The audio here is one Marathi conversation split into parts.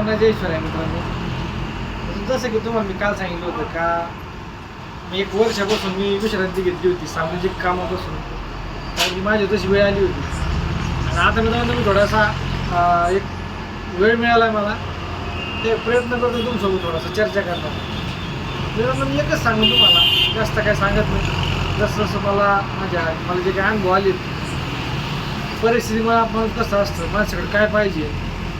सर्वांना जय आहे मित्रांनो. जसं की तुम्हाला मी काल सांगितलं होतं का मी एक वर्षापासून मी विश्रांती घेतली होती सामाजिक कामापासून. कारण की माझी तशी वेळ आली होती. आणि आता मित्रांनो मी थोडासा एक वेळ मिळाला मला. ते प्रयत्न करतो तुमच्यासोबत थोडासा चर्चा करणार मित्रांनो मी एकच सांगू तुम्हाला. जास्त काय सांगत नाही. जसं जसं मला माझ्या मला जे काय अनुभव आले परिस्थितीमुळे आपण कसं असतं. माझ्याकडे काय पाहिजे?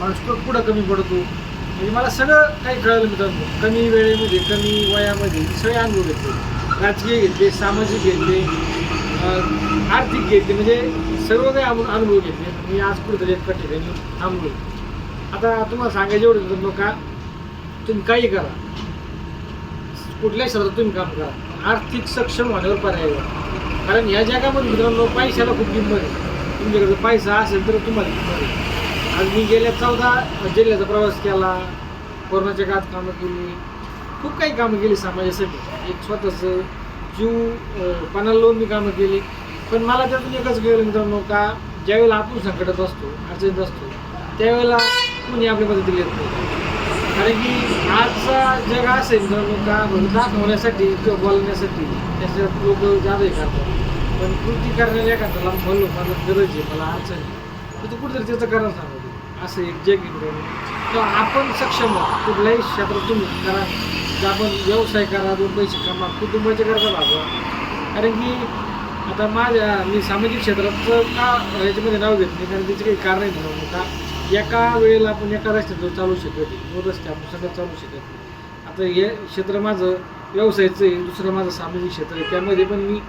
माणूस पुढं कुठं कमी पडतो? म्हणजे मला सगळं काही कळलं मित्रांनो. कमी वेळेमध्ये कमी वयामध्ये सगळे अनुभव घेतले. राजकीय घेतले सामाजिक घेतले आर्थिक घेतले म्हणजे सर्व काही अनुभव घेतले. मी आज कुठेतरी एका ठिकाणी थांबलो आता तुम्हाला सांगायचं एवढं मित्रांनो का तुम्ही काही करा. कुठल्याही क्षेत्रात तुम्ही काम करा. आर्थिक सक्षम होण्यावर पर्याय कारण या जगामध्ये मित्रांनो पैशाला खूप किंमत आहे. तुमच्याकडे पैसा असेल तर तुम्हाला किंमत आहे. आज मी गेल्या चौदा जिल्ह्याचा प्रवास केला. कोरोनाच्या काळात कामं केली. खूप काही कामं केली समाजासाठी. एक स्वतःचं जीव अं, पणाला लावून मी कामं केली. पण मला त्यातून एकच कळलं मित्रांनो का ज्यावेळेला आपण संकटात असतो अडचणीत असतो त्यावेळेला कोणी आपल्या मदतीला येत नाही. कारण की आजचा जग असं आहे मित्रांनो का दाखवण्यासाठी किंवा बोलण्यासाठी त्याच्यात लोक जादा हे करतात. पण कृती करण्याला एखाद्याला म्हणलो मला गरज आहे. मला अडचण आहे. तर तू कुठेतरी त्याचं कारण सांगतो. असं एक जग तर आपण सक्षम आहोत. कुठल्याही क्षेत्रात तुम्ही करा. आपण व्यवसाय करा दोन पैसे कमा कुटुंबाच्या करता भागवा कारण की आता माझ्या मी सामाजिक क्षेत्राचं का याच्यामध्ये नाव घेत नाही? कारण त्याचे काही कारण आहे मित्रांनो का एका वेळेला आपण एका रस्त्यात चालू शकत नाही. दोन रस्ते आपण सगळं चालू शकत नाही. आता हे क्षेत्र माझं व्यवसायाचं आहे. दुसरं माझं सामाजिक क्षेत्र आहे. त्यामध्ये पण मी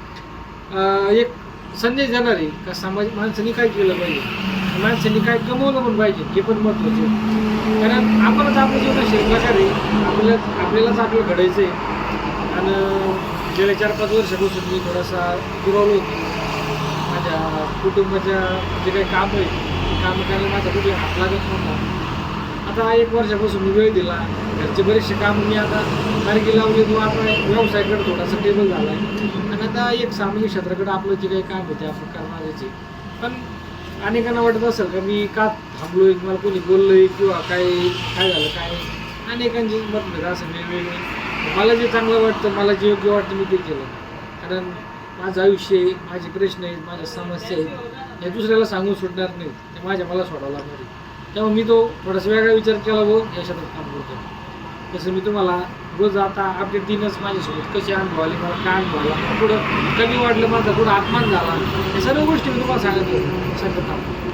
एक संदेश देणार आहे का समाज माणसांनी काय केलं पाहिजे? माणसांनी काय कमवलं पण पाहिजे हे पण महत्त्वाचं आहे. कारण आपणच आपलं जीवन असेल प्रकारे आपल्याला आपल्यालाच आपलं घडायचं आहे आणि गेल्या चार पाच वर्षापासून मी थोडासा दुरावलो होतो. माझ्या कुटुंबाच्या जे काही काम आहे ते काम करायला माझा कुठे हात लागत नव्हता. आता एक वर्षापासून मी वेळ दिला. घरचे बरेचसे काम मी आता मार्गी लावले तो आता व्यवसायाकडे थोडासा टेबल झाला आहे आणि आता एक सामाजिक क्षेत्राकडे आपलं जे काही काम होते आपण करणारच आहे पण अनेकांना वाटत असेल का मी का थांबलोय? मला कोणी बोललोय किंवा काय काय झालं काय अनेकांची मतभेद असं वेगवेगळे. मला जे चांगलं वाटतं मला जे योग्य वाटतं मी ते केलं. कारण माझं आयुष्य आहे माझे प्रश्न आहेत माझ्या समस्या आहेत. हे दुसऱ्याला सांगून सुटणार नाहीत ते माझ्या मला सोडावं लागणार आहे. त्यामुळे मी तो थोडासा वेगळा विचार केला व या क्षेत्रात काम करतो जसं मी तुम्हाला रोज आता अपडेट दिनच माझ्यासोबत कसे अनुभवले मला काय अनुभवला पुढं कुठं कमी वाटलं माझा कुठं आत्मान झाला या सर्व गोष्टी मी तुम्हाला सांगत सांगत आहोत